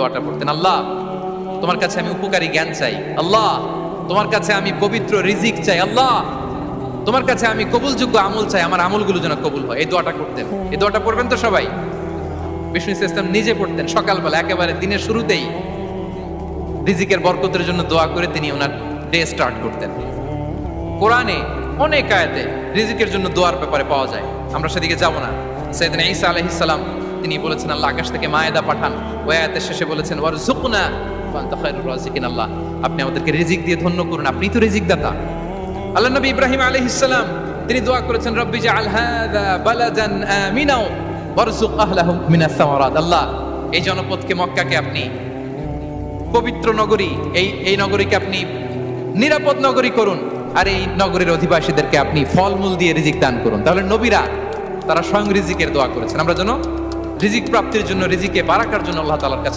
দোয়াটা পড়তেন, আল্লাহ, তোমার কাছে আমি উপকারী জ্ঞান চাই। আল্লাহ, তোমার কাছে আমি পবিত্র রিজিক চাই। আল্লাহ, তোমার কাছে আমি কবুলযোগ্য আমল চাই। আমার আমলগুলো যেন কবুল হয়। এই দোয়াটা করতেন। এই দোয়াটা পড়বেন তো সবাই? বিষ্ণু ইসলাম নিজে পড়তেন। সকালবেলা, একেবারে দিনের শুরুতেই রিজিকের বরকতের জন্য দোয়া করে তিনি ওনার ডে স্টার্ট করতেন। কোরআনে অনেক আয়াতে রিজিকের জন্য দোয়ার ব্যাপারে পাওয়া যায়। আমরা সেদিকে যাব না। সেদিন ঈসা আলাইহিস সালাম তিনি বলেছেন, আল্লাহ আকাশ থেকে মায়েদা পাঠান। ওই আয়াতের শেষে বলেছেন খায়রুর রাজিকিন আল্লাহ। আপনি আমাদেরকে রিজিক দিয়ে ধন্য করুন, আপনি তো রিজিক দাতা আল্লাহ নবী ইব্রাহিম তিনি দোয়া করেছেন, রব্বি বালাদান আমিনাও ওয়ারজুক মিনাস সামারাত। আল্লাহ, এই জনপদকে মক্কাকে আপনি, পবিত্র নগরী, এই এই নগরীকে আপনি নিরাপদ নগরী করুন, আর এই নগরীর অধিবাসীদেরকে আপনি ফলমূল দিয়ে রিজিক দান করুন। তাহলে নবীরা, তারা স্বয়ং রিজিকের দোয়া করেছেন। আমরা যেন রিজিক প্রাপ্তির জন্য রিজিকে বারাকার জন্য আল্লাহ তালার কাছে